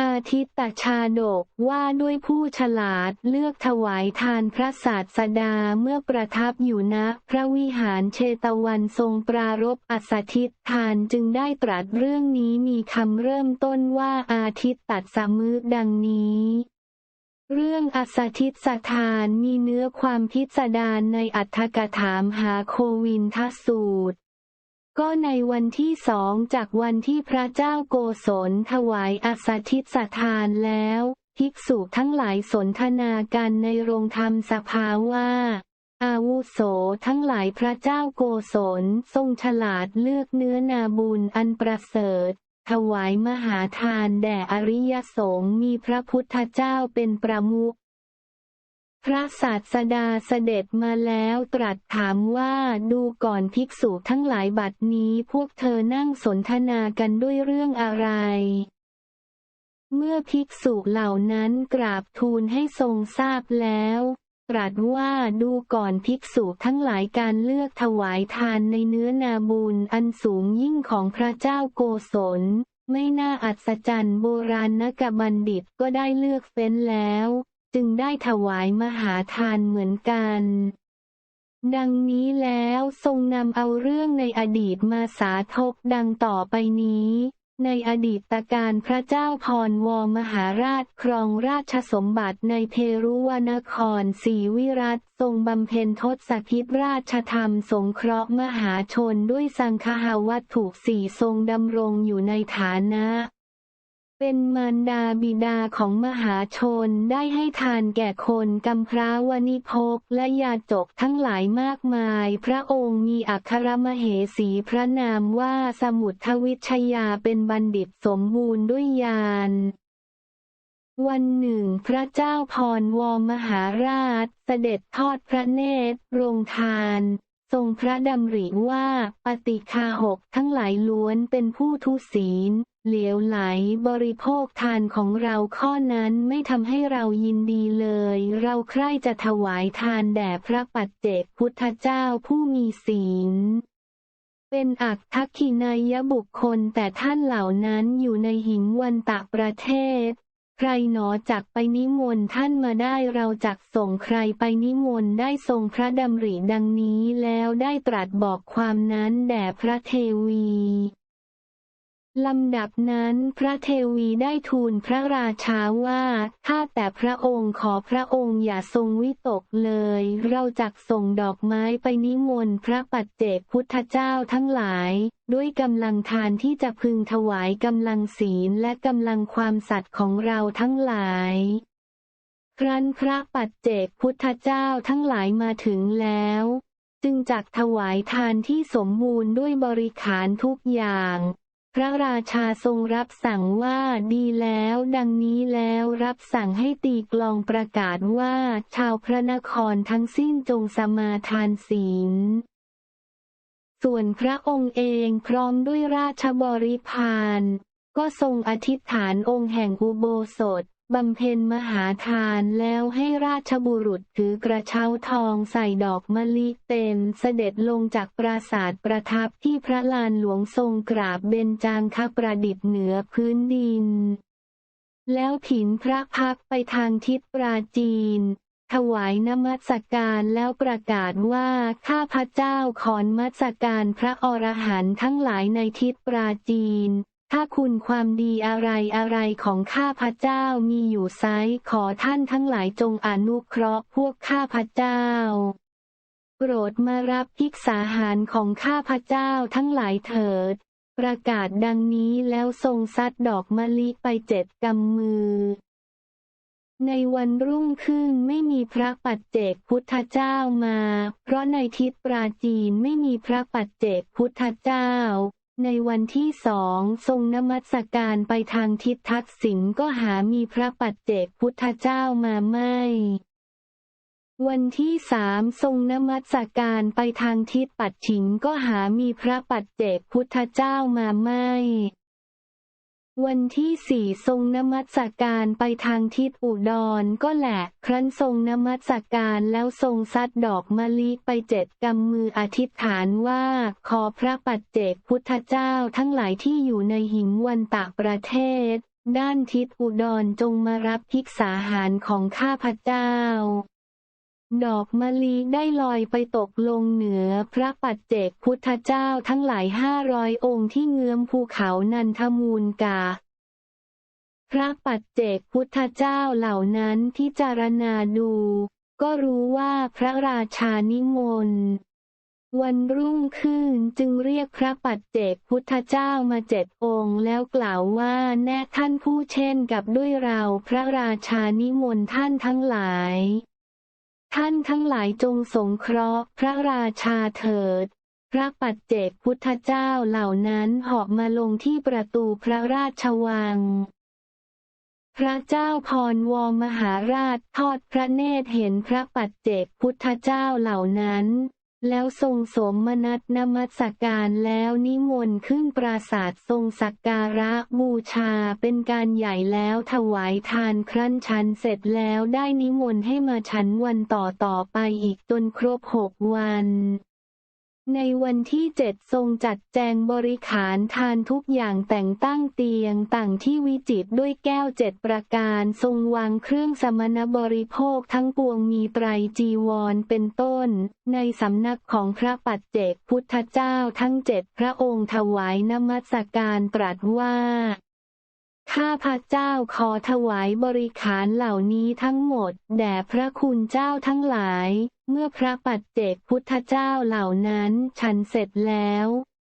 อาทิตตชาดกว่าด้วยผู้ฉลาดเลือกถวายทานพระศาสดาเมื่อประทับอยู่ณพระวิหารเชตวันทรงปรารภอัสทิตทานจึงได้ตรัสเรื่องนี้มีคำเริ่มต้นว่าอาทิตตัดสมึกดังนี้เรื่องอัสทิตสถานมีเนื้อความพิสดารในอัฏฐกถามหาโควินทสูตร ก็ในวันที่สองจากวันที่พระเจ้าโกศลถวายอัสทิตสถานแล้ว ภิกษุทั้งหลายสนทนากันในโรงธรรมสภาว่า อาวุโสทั้งหลายพระเจ้าโกศลทรงฉลาดเลือกเนื้อนาบุญอันประเสริฐ ถวายมหาทานแด่อริยสงฆ์มีพระพุทธเจ้าเป็นประมุข พระศาสดาเสด็จมาแล้วตรัสถามว่าดูก่อนภิกษุทั้งหลายบัดนี้พวกเธอนั่งสนทนากันด้วยเรื่องอะไร เมื่อภิกษุเหล่านั้นกราบทูลให้ทรงทราบแล้วตรัสว่าดูก่อนภิกษุทั้งหลายการเลือกถวายทานในเนื้อนาบุญอันสูงยิ่งของพระเจ้าโกศล ไม่น่าอัศจรรย์โบราณนกบัณฑิตก็ได้เลือกเฟ้นแล้ว จึงได้ถวายมหาทานเหมือนกัน ดังนี้แล้วทรงนำเอาเรื่องในอดีตมาสาธกดังต่อไปนี้ ในอดีตการพระเจ้าพรวมหาราชครองราชสมบัติในเพรุวนครศรีวิรัตทรงบำเพ็ญทศพิธราชธรรมสงเคราะห์มหาชนด้วยสังฆาวัตถุสี่ทรงดำรงอยู่ในฐานะ เป็นมารดาบิดาของมหาชนได้ให้ทานแก่คนกำพร้าวนิพกและยาจกทั้งหลายมากมาย พระองค์มีอัครมเหสีพระนามว่าสมุทวิชยาเป็นบัณฑิตสมบูรณ์ด้วยญาณวันหนึ่งพระเจ้าพรวมหาราช เสด็จทอดพระเนตรโรงทานทรงพระดำริว่าปฏิคาหกทั้งหลายล้วนเป็นผู้ทุศีล เหลวไหลบริโภคทานของเราข้อนั้นไม่ทำให้เรายินดีเลย เราใคร่จะถวายทานแด่พระปัจเจกพุทธเจ้าผู้มีศีล เป็นอักทักขินายบุคคลแต่ท่านเหล่านั้นอยู่ในหิงวันตะประเทศ ใครหนอจักไปนิมนต์ท่านมาได้เราจักส่งใครไปนิมนต์ได้ทรงพระดำริดังนี้แล้วได้ตรัสบอกความนั้นแด่พระเทวี ลำดับนั้นพระเทวีได้ทูลพระราชาว่าถ้าแต่พระองค์ขอพระองค์อย่าทรงวิตกเลย เราจักส่งดอกไม้ไปนิมนต์พระปัจเจกพุทธเจ้าทั้งหลาย ด้วยกำลังทานที่จะพึงถวายกำลังศีลและกำลังความสัตย์ของเราทั้งหลาย ครั้นพระปัจเจกพุทธเจ้าทั้งหลายมาถึงแล้วจึงจักถวายทานที่สมบูรณ์ด้วยบริขารทุกอย่าง พระราชาทรงรับสั่งว่าดีแล้ว ดังนี้แล้วรับสั่งให้ตีกลองประกาศว่า ชาวพระนครทั้งสิ้นจงสมาทานศีลส่วนพระองค์เองพร้อมด้วยราชบริพารก็ทรงอธิษฐานองค์แห่งอุโบสถ บำเพ็ญมหาทานแล้วให้ราชบุรุษถือกระเช้าทองใส่ดอกมะลิเต็มเสด็จลงจากปราสาทประทับที่พระลานหลวงทรงกราบเบญจางคประดิษฐ์เหนือพื้นดิน แล้วผินพระพักไปทางทิศปราจีน ถวายนมัสการแล้วประกาศว่าข้าพระเจ้าขอนมัสการพระอรหันต์ทั้งหลายในทิศปราจีน ถ้าคุณความดีอะไรอะไรของข้าพเจ้ามีอยู่ไซขอท่านทั้งหลายจงอนุเคราะห์พวกข้าพเจ้า โปรดมารับภิกษาหารของข้าพเจ้าทั้งหลายเถิด ประกาศดังนี้แล้วทรงซัดดอกมะลิไปเจ็ดกำมือ ในวันรุ่งขึ้นไม่มีพระปัจเจกพุทธเจ้ามา เพราะในทิศปราจีนไม่มีพระปัจเจกพุทธเจ้า ในวันที่สองทรงนมัสการไปทางทิศทักษิณก็หามีพระปัจเจกพุทธเจ้ามาไม่ วันที่สามทรงนมัสการไปทางทิศปัดฉิงก็หามีพระปัจเจกพุทธเจ้ามาไม่ วันที่สี่ทรงนมัสการไปทางทิศอุดรก็แหละ ครั้นทรงนมัสการแล้วทรงซัดดอกมะลิไปเจ็ดกำมืออธิษฐานว่า ขอพระปัจเจกพุทธเจ้าทั้งหลายที่อยู่ในหิมวันตะประเทศ ด้านทิศอุดรจงมารับภิกษาหารของข้าพเจ้า ดอกมะลิได้ลอยไปตกลงเหนือพระปัจเจกพุทธเจ้าทั้งหลายห้าร้อยองค์ที่เงื้อมภูเขานันทมูลกา พระปัจเจกพุทธเจ้าเหล่านั้นพิจารณาดู ก็รู้ว่าพระราชานิมนต์วันรุ่งขึ้นจึงเรียกพระปัจเจกพุทธเจ้ามาเจ็ดองค์แล้วกล่าวว่าแน่ท่านผู้เช่นกับด้วยเราพระราชานิมนต์ท่านทั้งหลาย ท่านทั้งหลายจงสงเคราะห์พระราชาเถิด พระปัจเจกพุทธเจ้าเหล่านั้นหอบมาลงที่ประตูพระราชวัง พระเจ้าพรวรมหาราชทอดพระเนตรเห็นพระปัจเจกพุทธเจ้าเหล่านั้น แล้วทรงสมมนัตนมัสการแล้วนิมนต์ขึ้นปราสาททรงสักการะบูชาเป็นการใหญ่แล้วถวายทานครั้นชันเสร็จแล้วได้นิมนต์ให้มาฉันวันต่อต่อไปอีกจนครบหกวัน ในวันที่เจ็ดทรงจัดแจงบริขารทานทุกอย่างแต่งตั้งเตียงต่างที่วิจิตรด้วยแก้วเจ็ดประการทรงวางเครื่องสมณบริโภคทั้งปวงมีไตรจีวรเป็นต้น ในสำนักของพระปัจเจกพุทธเจ้าทั้งเจ็ดพระองค์ถวายนมัสการตรัสว่า ข้าพระเจ้าขอถวายบริขารเหล่านี้ทั้งหมด แด่พระคุณเจ้าทั้งหลาย เมื่อพระปัจเจกพุทธเจ้าเหล่านั้นฉันเสร็จแล้ว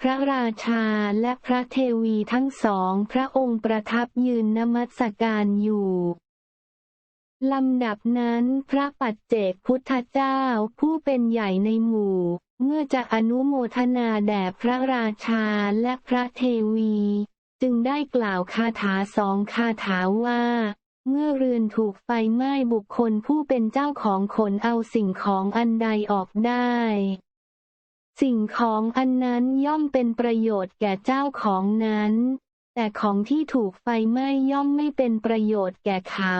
พระราชาและพระเทวีทั้งสองพระองค์ประทับยืนนมัสการอยู่ลำดับนั้นพระปัจเจกพุทธเจ้าผู้เป็นใหญ่ในหมู่ เมื่อจะอนุโมทนาแด่พระราชาและพระเทวี จึงได้กล่าวคาถาสองคาถาว่า เมื่อเรือนถูกไฟไหม้บุคคลผู้เป็นเจ้าของขนเอาสิ่งของอันใดออกได้ สิ่งของอันนั้นย่อมเป็นประโยชน์แก่เจ้าของนั้น แต่ของที่ถูกไฟไหม้ย่อมไม่เป็นประโยชน์แก่เขา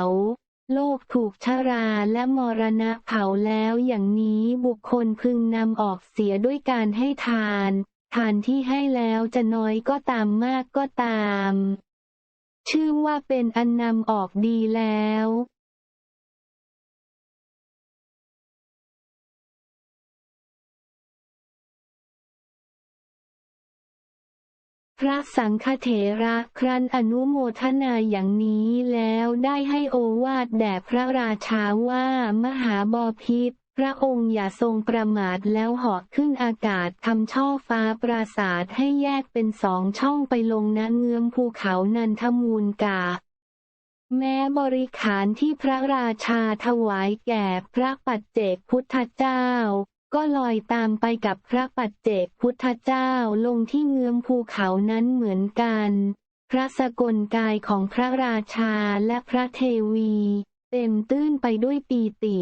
โลกถูกชราและมรณะเผาแล้วอย่างนี้บุคคลพึงนำออกเสียด้วยการให้ทาน ทานที่ให้แล้วจะน้อยก็ตามมากก็ตาม ชื่อว่าเป็นอันนำออกดีแล้วพระสังฆเถระครั้นอนุโมทนาอย่างนี้แล้วได้ให้โอวาทแด่พระราชาว่ามหาบอพิตร พระองค์อย่าทรงประมาทแล้วเหาะขึ้นอากาศทำช่อฟ้าปราศาสให้แยกเป็นสองช่องไปลงณเงื้อมภูเขานันทมูลกา แม้บริขารที่พระราชาถวายแก่พระปัจเจกพุทธเจ้า ก็ลอยตามไปกับพระปัจเจกพุทธเจ้าลงที่เงื้อมภูเขานั้นเหมือนกัน พระสกลกายของพระราชาและพระเทวี เต็มตื้นไปด้วยปีติ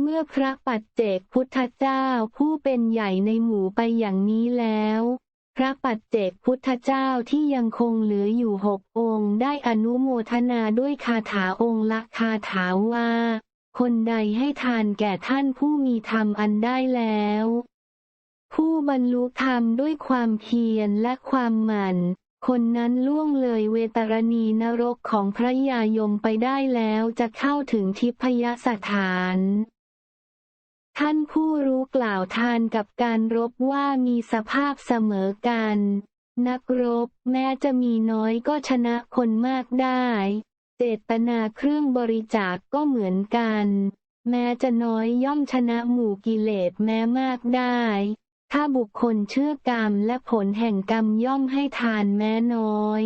เมื่อพระปัจเจกพุทธเจ้าผู้เป็นใหญ่ในหมู่ไปอย่างนี้แล้ว พระปัจเจกพุทธเจ้าที่ยังคงเหลืออยู่หกองค์ ได้อนุโมทนาด้วยคาถาองค์ละคาถาว่า คนใดให้ทานแก่ท่านผู้มีธรรมอันได้แล้ว ผู้บรรลุธรรมด้วยความเพียรและความหมั่น คนนั้นล่วงเลยเวตรณีนรกของพระยายมไปได้แล้วจะเข้าถึงทิพยสถาน ท่านผู้รู้กล่าวทานกับการรบว่ามีสภาพเสมอกัน นักรบแม้จะมีน้อยก็ชนะคนมากได้ เจตนาเครื่องบริจาคกก็เหมือนกัน แม้จะน้อยย่อมชนะหมู่กิเลสแม้มากได้ ถ้าบุคคลเชื่อกรรมและผลแห่งกรรมย่อมให้ทานแม้น้อย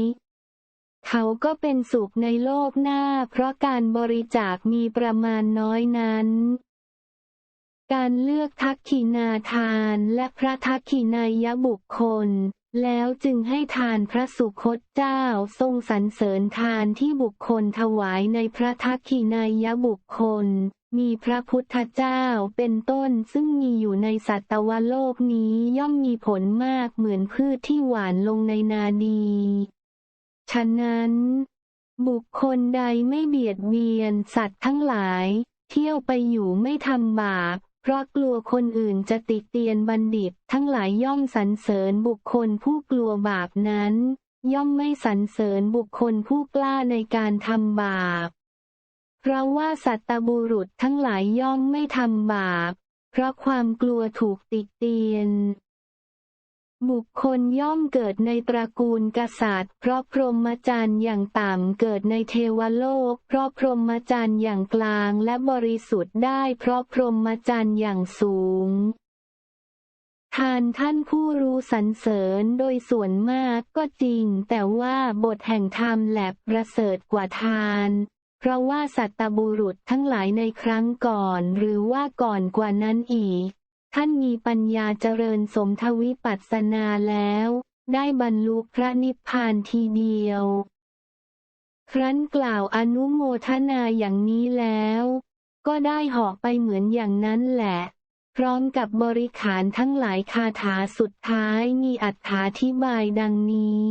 เขาก็เป็นสุขในโลกหน้า เพราะการบริจาคมีประมาณน้อยนั้น การเลือกทักขินาทานและพระทักขินายบุคคล แล้วจึงให้ทานพระสุคตเจ้าทรงสรรเสริญทานที่บุคคลถวายในพระทักขินายบุคคล มีพระพุทธเจ้าเป็นต้นซึ่งมีอยู่ในสัตวโลกนี้ย่อมมีผลมากเหมือนพืชที่หวานลงในนาดี ฉะนั้น บุคคลใดไม่เบียดเบียนสัตว์ทั้งหลาย เที่ยวไปอยู่ไม่ทำบาป เพราะกลัวคนอื่นจะติเตียนบัณฑิต ทั้งหลายย่อมสรรเสริญบุคคลผู้กลัวบาปนั้น ย่อมไม่สรรเสริญบุคคลผู้กล้าในการทำบาป เพราะว่าสัตบุรุษทั้งหลายย่อมไม่ทำบาป เพราะความกลัวถูกติเตียน บุคคลย่อมเกิดในตระกูลกษัตริย์ เพราะพรหมจรรย์อย่างต่ำเกิดในเทวโลก เพราะพรหมจรรย์อย่างกลางและบริสุทธิ์ได้เพราะพรหมจรรย์อย่างสูงทานท่านผู้รู้สรรเสริญโดยส่วนมากก็จริง แต่ว่าบทแห่งธรรมแหลบประเสริฐกว่าทาน เพราะว่าสัตบุรุษทั้งหลายในครั้งก่อนหรือว่าก่อนกว่านั้นอีก ท่านมีปัญญาเจริญสมทวิปัสสนาแล้ว ได้บรรลุพระนิพพานทีเดียว ครั้นกล่าวอนุโมทนาอย่างนี้แล้ว ก็ได้หาะไปเหมือนอย่างนั้นแหละ พร้อมกับบริขารทั้งหลายคาถาสุดท้ายมีอัถาธิบายดังนี้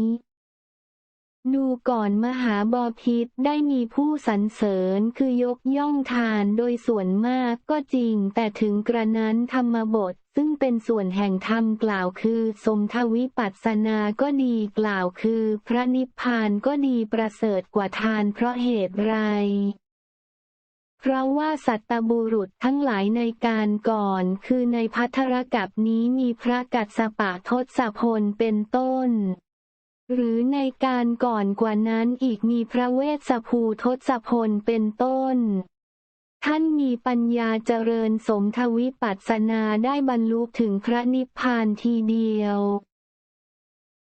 ดูก่อนมหาบอพิษได้มีผู้สรรเสริญคือยกย่องทานโดยส่วนมากก็จริง แต่ถึงกระนั้นธรรมบท ซึ่งเป็นส่วนแห่งธรรมกล่าวคือ สมทวิปัสสนาก็ดีกล่าวคือ พระนิพพานก็ดีประเสริฐกว่าทานเพราะเหตุไรเพราะว่าสัตตบุรุษทั้งหลายในการก่อน คือในพัทธรกับนี้มีพระกัสสปะทศพลเป็นต้น หรือในการก่อนกว่านั้นอีกมีพระเวสสภูทศพลเป็นต้น ท่านมีปัญญาเจริญสมทวิปัสสนาได้บรรลุถึงพระนิพพานทีเดียว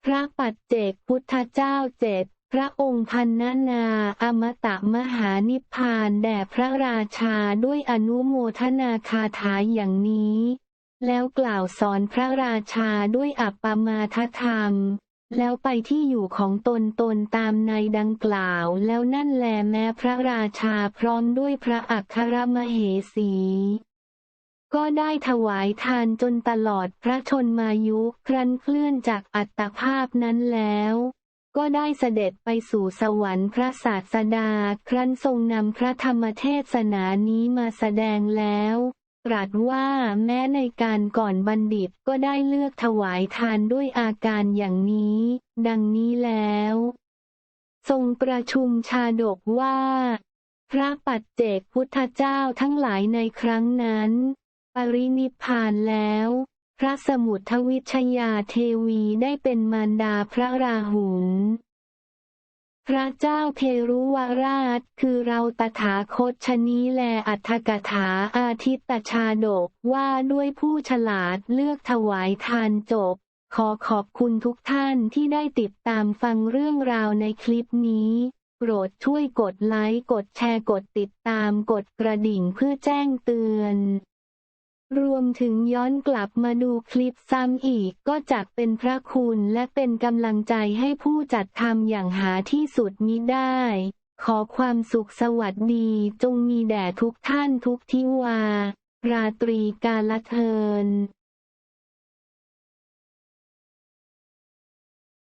พระปัจเจกพุทธเจ้าเจ็ดพระองค์พันนานาอมตะมหานิพพานแด่พระราชาด้วยอนุโมทนาคาถาอย่างนี้ แล้วกล่าวสอนพระราชาด้วยอัปปมาทธรรม แล้วไปที่อยู่ของตนตนตามในดังกล่าว แล้วนั่นแลแม้พระราชาพร้อมด้วยพระอัครมเหสี ก็ได้ถวายทานจนตลอดพระชนมายุครั้นเคลื่อนจากอัตภาพนั้นแล้วก็ได้เสด็จไปสู่สวรรค์พระศาสดา ครั้นทรงนำพระธรรมเทศนานี้มาแสดงแล้ว ตรัสว่าแม้ในการก่อนบัณฑิตก็ได้เลือกถวายทานด้วยอาการอย่างนี้ ดังนี้แล้ว ทรงประชุมชาดกว่า พระปัจเจกพุทธเจ้าทั้งหลายในครั้งนั้น ปรินิพพานแล้ว พระสมุทวิชยาเทวีได้เป็นมารดาพระราหุล พระเจ้าเพรุวราช คือเราตถาคตชนี้แลอัฏฐกถาอาทิตตชาดกว่าด้วยผู้ฉลาดเลือกถวายทานจบ ขอขอบคุณทุกท่านที่ได้ติดตามฟังเรื่องราวในคลิปนี้ โปรดช่วยกดไลค์ กดแชร์กดติดตามกดกระดิ่งเพื่อแจ้งเตือน รวมถึงย้อนกลับมาดูคลิปซ้ำอีกก็จักเป็นพระคุณและเป็นกำลังใจให้ผู้จัดทำอย่างหาที่สุดมิได้ ขอความสุขสวัสดีจงมีแด่ทุกท่านทุกทิวา ราตรีกาลเทิน